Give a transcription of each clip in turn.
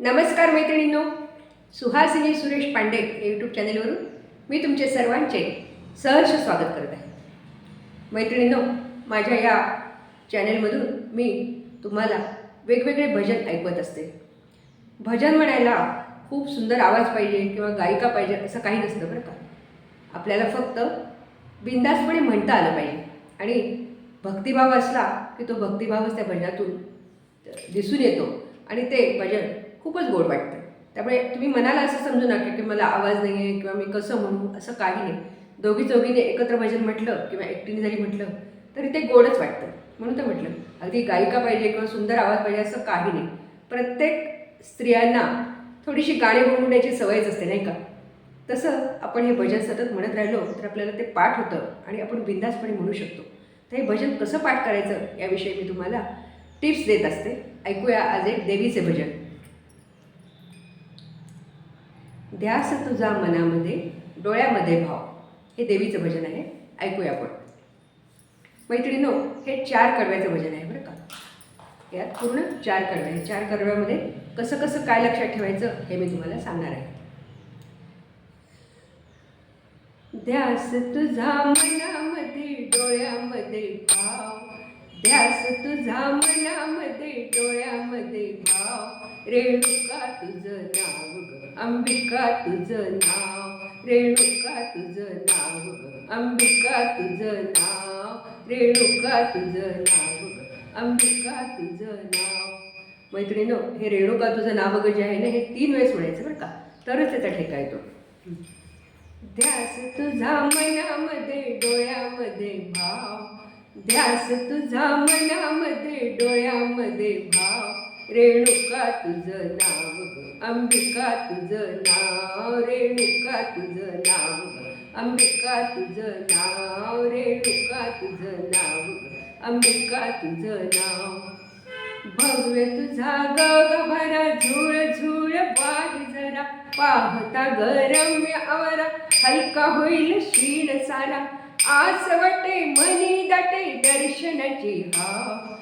नमस्कार मैत्रिणींनो. सुहासिनी सुरेश पांडे या यूट्यूब चॅनेलवरून मी तुमचे सर्वांचे सहर्ष स्वागत करत आहे. मैत्रिणींनो माझ्या या चॅनेलमधून मी तुम्हाला वेगवेगळे भजन ऐकवत असते. भजन म्हणायला खूप सुंदर आवाज पाहिजे किंवा गायिका पाहिजे असं काही नसतं बरं का. आपल्याला फक्त बिंदासपणे म्हणता आलं पाहिजे. आणि भक्तिभाव असला की तो भक्तिभावच त्या भजनातून दिसून येतो आणि ते भजन खूपच गोड वाटतं त्यामुळे तुम्ही मनाला असं समजू नका की मला आवाज नाही आहे किंवा मी कसं म्हणू असं काही नाही. दोघी चौघीने एकत्र भजन म्हटलं किंवा एकटीने जरी म्हटलं तरी ते गोडच वाटतं. म्हणून तर म्हटलं अगदी गायिका पाहिजे किंवा सुंदर आवाज पाहिजे असं काही नाही. प्रत्येक स्त्रियांना थोडीशी गाणी गुणगुण्याची सवयच असते नाही का? तसं आपण हे भजन सतत म्हणत राहिलो तर आपल्याला ते पाठ होतं आणि आपण बिंदासपणे म्हणू शकतो. तर हे भजन कसं पाठ करायचं याविषयी मी तुम्हाला टिप्स देत असते. ऐकूया आज एक देवीचे भजन. ध्यास तुझा मनामध्ये डोळ्यामध्ये भाव. हे देवीचं भजन आहे. ऐकूया आपण. मैत्रिणीनो हे चार कडव्याचं भजन आहे बरं का. यात पूर्ण चार कडव्या आहे चार कडव्यामध्ये कसं कसं काय लक्षात ठेवायचं हे मी तुम्हाला सांगणार आहे. ध्यास तुझा मनामध्ये डोळ्यामध्ये भाव. ध्यास तुझा मनामध्ये डोळ्यामध्ये भाव. रेणुका तुझं नाव अंबिका तुझं नाव रेणुका तुझं नाव अंबिका तुझं नाव रेणुका तुझं नाव अंबिका तुझं नाव. मैत्रिणीनो हे रेणुका तुझं नाव ग जे आहे ना हे तीन वेळेस म्हणायचं बरं का? तरच त्याचा ठेका येतो. ध्यास तुझा मनामध्ये डोळ्यामध्ये भाव. ध्यास तुझा मनामध्ये डोळ्यामध्ये भाव. रेणुका तुझं नाव अंबिका तुझं नाव रेणुका तुझं नाव अंबिका तुझं नाव रेणुका तुझं नाव अंबिका तुझं नाव. भव्य तुझा गभरा झुळ झुळ वाढ जरा. पाहता गरम्य आवरा. हलका होईल क्षीण सारा. आसवटे मनी दाटे दर्शनाची हा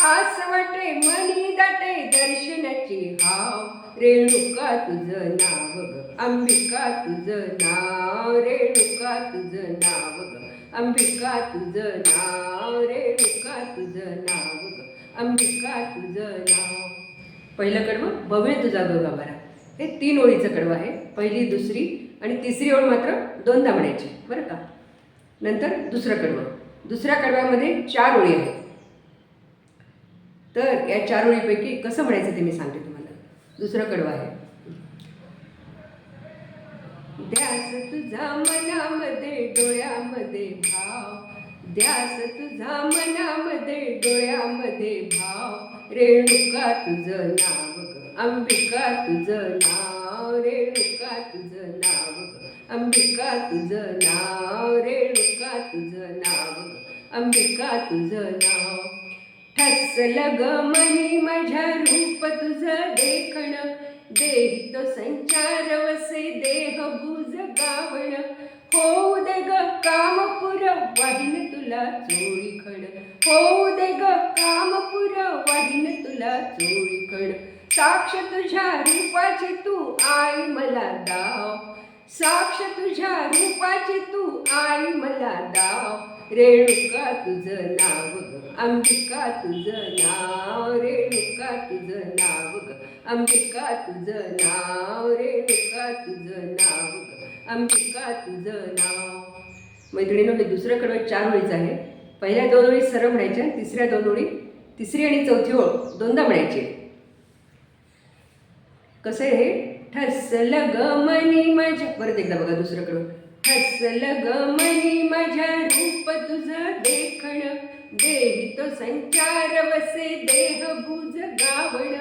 आस वाटे मनी दाटे दर्शनाची हाव. रेणुका तुझं नाव ग. अंबिका तुझं नाव. रेणुका तुझं नाव ग. अंबिका तुझं नाव. रेणुका तुझं नाव ग. अंबिका तुझं नाव. पहिलं कडवं भव्य तुझा गगाभरा हे तीन ओळीचं कडवं आहे. पहिली दुसरी आणि तिसरी ओळ मात्र दोनदा म्हणायची. बरं का? नंतर दुसरं कडवं. दुसऱ्या कडव्यामध्ये चार ओळी आहेत. तर या चार ओळीपैकी कसं म्हणायचं ते मी सांगते तुम्हाला. दुसरं कडवं आहे. द्यास तुझा मनामध्ये डोळ्यामध्ये भाव द्यास तुझा मनामध्ये डोळ्यामध्ये भाव. रेणुका तुझं नाव अंबिका तुझं नाव. रेणुका तुझं नाव अंबिका तुझं नाव. रेणुका तुझं नाव अंबिका तुझं नाव. ठसल ग मनी माझ्या रूप तुझं देखण. देही तो संचार वसे देह भुज गावण. होऊ दे ग कामपुर वाहिन तुला चोळी खड होऊ दे ग कामपुर वाहिन तुला चोळी खड साक्ष तुझ्या रूपाची तू आई मला दाव. साक्ष तुझ्या रूपाची तू आई मला दाव. रेणुका तुझं नाव ग अंबिका तुझं नाव. रेणुका तुझं नाव ग अंबिका तुझं नाव. रेणुका तुझं नाव ग अंबिका तुझं नाव. मैत्रिणीनं हे दुसरं कडवं चार ओळीचं आहे. पहिल्या दोन ओळी सरळ म्हणायच्या तिसऱ्या दोन ओळी तिसरी आणि चौथी ओळ दोनदा म्हणायची. कसं आहे हे? ठसल ग मनी माझ्या परत एकदा बघा दुसरं ठसल ग मनी माझ्या रूप तुझं देखण. देही तो संचार वसे देह भुज गावण.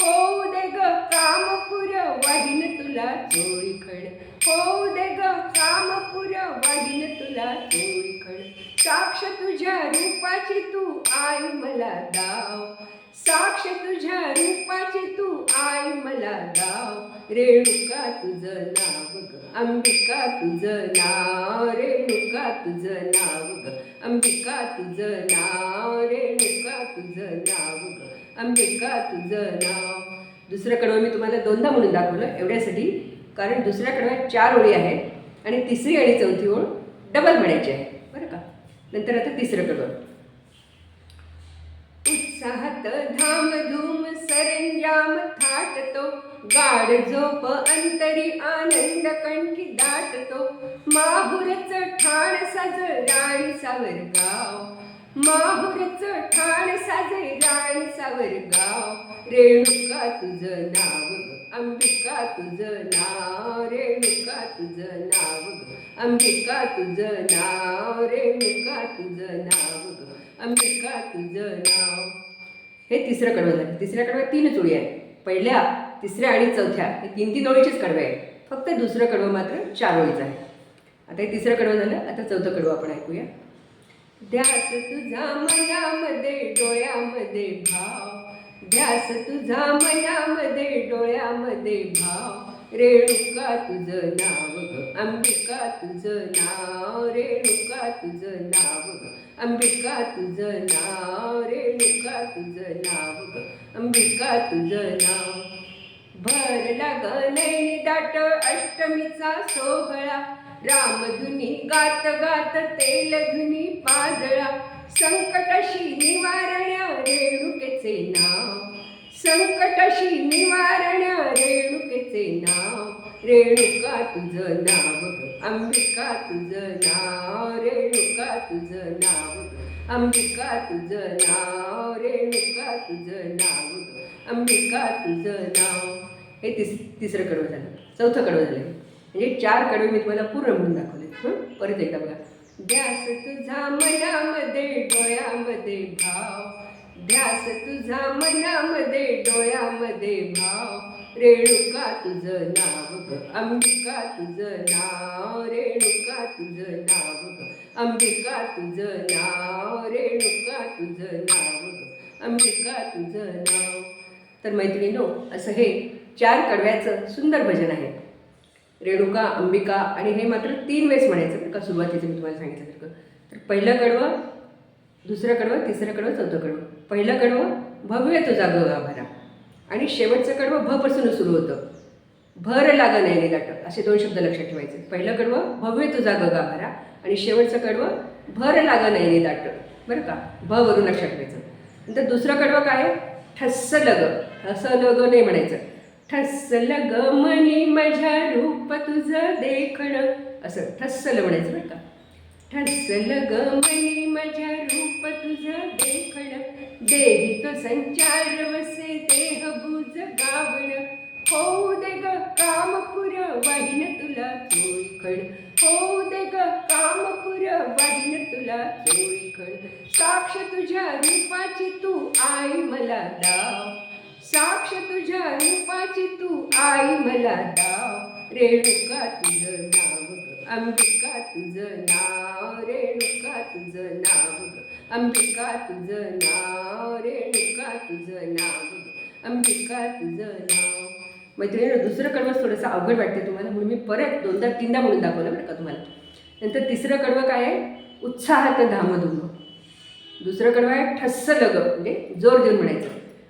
होऊ दे ग कामपुर वाहिन तुला चोळी खड होऊ दे ग कामपुर वाहिन तुला चोळी खड साक्ष तुझ्या रूपाची तू आई मला दाव. साक्ष तुझ्या रूपाचे तू आई मला दाव रेणुका तुझं नाव ग अंबिका तुझं नाव. रेणुका तुझं नाव ग अंबिका तुझं नाव. रेणुका तुझं नाव ग अंबिका तुझं नाव. दुसरं कडवं मी तुम्हाला दोनदा म्हणून दाखवलं एवढ्यासाठी कारण दुसऱ्या कडव्यात चार ओळी आहेत आणि तिसरी आणि चौथी ओळ डबल म्हणायची आहे. बरं का? नंतर आता तिसरं कडवं हत धाम धूम सरंजाम थाटतो गाढ झोप अंतरी आनंद कंठी दाटतो माहुरच ठाण साज राणी सावर गाव. माहुरच ठाण साज राणी सावर गाव. रेणुका तुझं नाव अंबिका तुझं नाव. रेणुका तुझं नाव अंबिका तुझं नाव. रेणुका तुझं नाव अंबिका तुझं नाव. हे तिसरं कडवं झालं. तिसऱ्या कडव्यात तीन चोळी आहेत. पहिल्या तिसऱ्या आणि चौथ्या हे तीन तीन ओळीचेच कडवे आहेत. फक्त दुसरं कडवं मात्र चार ओळीचं आहे. आता हे तिसरं कडवं झालं आता चौथं कडवं आपण ऐकूया. ध्यास तुझा मनामध्ये डोळ्यामध्ये भाव. ध्यास तुझा मनामध्ये डोळ्यामध्ये भाव. रेणुका तुझं नाव ग अंबिका तुझं नाव. रेणुका तुझं नाव ग. अंबिका तुझं नाव रेणुका तुझं नाव ग. अंबिका तुझं नाव. भरला ग दाट अष्टमीचा सोहळा. रामधुनी गात गात तेल धुनी पाजळा. संकटशी निवारण्या रेणुकेचे नाव. संकटशी निवारण्या रेणुकेचे नाव. रेणुका तुझं नाव ग. अंबिका तुझं नाव रेणुका तुझं नाव अंबिका तुझं नाव रेणुका तुझं नाव अंबिका तुझं नाव. हे तिस तिसरं कडवं झालं. चौथं कडवं झालं. म्हणजे चार कडवे मी तुम्हाला पूर्ण म्हणून दाखवले. हं? परत एकदा बघा. ध्यास तुझा मनामध्ये डोळ्यामध्ये भाव. ध्यास तुझा मनामध्ये डोळ्यामध्ये भाव. रेणुका तुझं नाव ग. अंबिका तुझं नाव रेणुका तुझं नाव ग. अंबिका तुझं नाव रेणुका तुझं नाव ग. अंबिका तुझं नाव. तर मैत्रिणीनो असं हे चार कडव्याचं सुंदर भजन आहे. रेणुका अंबिका आणि हे मात्र तीन वेळेस म्हणायचं बरं का. सुरुवातीचं मी तुम्हाला सांगितलं तर पहिलं कडवं दुसरं कडवं तिसरं कडवं चौथं कडवं. पहिलं कडवं भव्य तुझा ग भरा आणि शेवटचं कडवं भपासून सुरू होतं. भर लागा नाही दाट असे दोन शब्द लक्षात ठेवायचे. पहिलं कडवं भव्य तुझा गगा भरा आणि शेवटचं कडवं भर लागा नाही दाट बरं का? भ वरून लक्षात ठेवायचं. नंतर दुसरं कडवं काय आहे? ठस्स लग. ठस लग नाही म्हणायचं. ठस्स लग मनी माझ्या रूप तुझं देखण. असं ठस्सल म्हणायचं बरं का? ठस्सल लग मनी माझ्या रूप तुझं देखण. देही तो संचार वसे देह भुज गावण. होऊ दे ग कामपुर वाहिन तुला चोळीखण होऊ दे ग कामपुर वाहिन तुला चोळीखण साक्ष तुझ्या रूपाची तू आई मला दाव. साक्ष तुझ्या रूपाची तू आई मला दाव. रेणुका तुझं नाव अंबिका तुझं नाव. रेणुका तुझं नाव अंबिका तुझं नाव रेणुका तुझं नाव. अंबिका तुझं नाव. मैत्रिणीनं दुसरं कडवं थोडंसं अवघड वाटते तुम्हाला म्हणून मी परत दोनदा तीनदा म्हणून दाखवलं बरं का तुम्हाला. नंतर तिसरं कडवं काय आहे? उत्साहात धामधूम. दुसरं कडवं आहे ठस्स लग म्हणजे जोर देऊन म्हणायचं.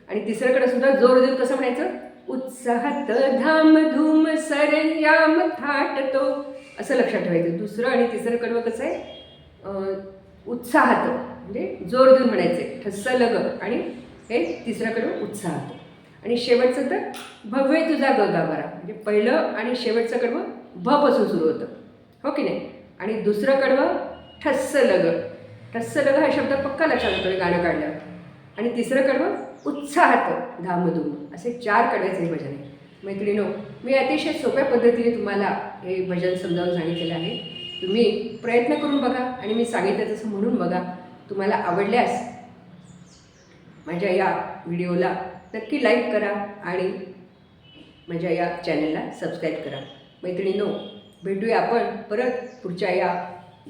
आणि तिसरं सुद्धा जोर देऊन कसं म्हणायचं? उत्साहात धामधूम सरयाम थाटतो. असं लक्षात ठेवायचं. दुसरं आणि तिसरं कडवं कसं आहे? उत्साहात म्हणजे जोर देऊन म्हणायचे ठस्स लग आणि हे तिसरं कडवं उत्साहात आणि शेवटचं तर भव्य तुझा गगाबरा म्हणजे पहिलं आणि शेवटचं कडवं भपासून सुरू होतं. हो की नाही? आणि दुसरं कडवं ठस्स लग ठस्स लग हा शब्द पक्का लक्षात येतो गाणं काढल्यावर. आणि तिसरं कडवं उत्साहात धामधूम. असे चार कडव्याचे भजन आहे मैत्रिणो मी अतिशय सोप्या पद्धतीने तुम्हाला हे भजन समजावून सांगितलेलं आहे. तुम्ही प्रयत्न करून बघा आणि मी सांगितलं तसं म्हणून बघा. तुम्हाला आवडल्यास माझ्या या व्हिडिओला नक्की लाईक करा आणि माझ्या या चॅनलला सबस्क्राईब करा. मैत्रिणींनो भेटूया आपण परत पुढच्या या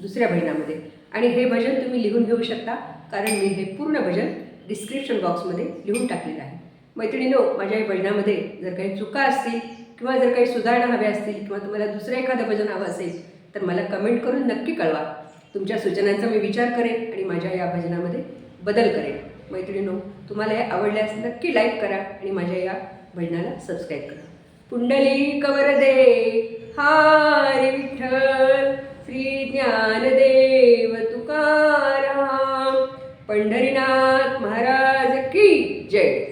दुसऱ्या भजनामध्ये. आणि हे भजन तुम्ही लिहून घेऊ शकता कारण मी हे पूर्ण भजन डिस्क्रिप्शन बॉक्समध्ये लिहून टाकलेलं आहे. मैत्रिणीनो माझ्या या भजनामध्ये जर काही चुका असतील किंवा जर काही सुधारणा हव्या असतील किंवा तुम्हाला दुसरं एखादं भजन हवं असेल तर मला कमेंट करून नक्की कळवा. तुमच्या सूचनांचा मी विचार करेन आणि माझ्या या भजनामध्ये बदल करेन. मैत्रिणीनो तुम्हाला हे आवडल्यास नक्की लाईक करा आणि माझ्या या भजनाला सबस्क्राईब करा. पुंडली कवर दे हार विठ्ठल श्री ज्ञानदेव तुकाराम पंढरीनाथ महाराज की जय.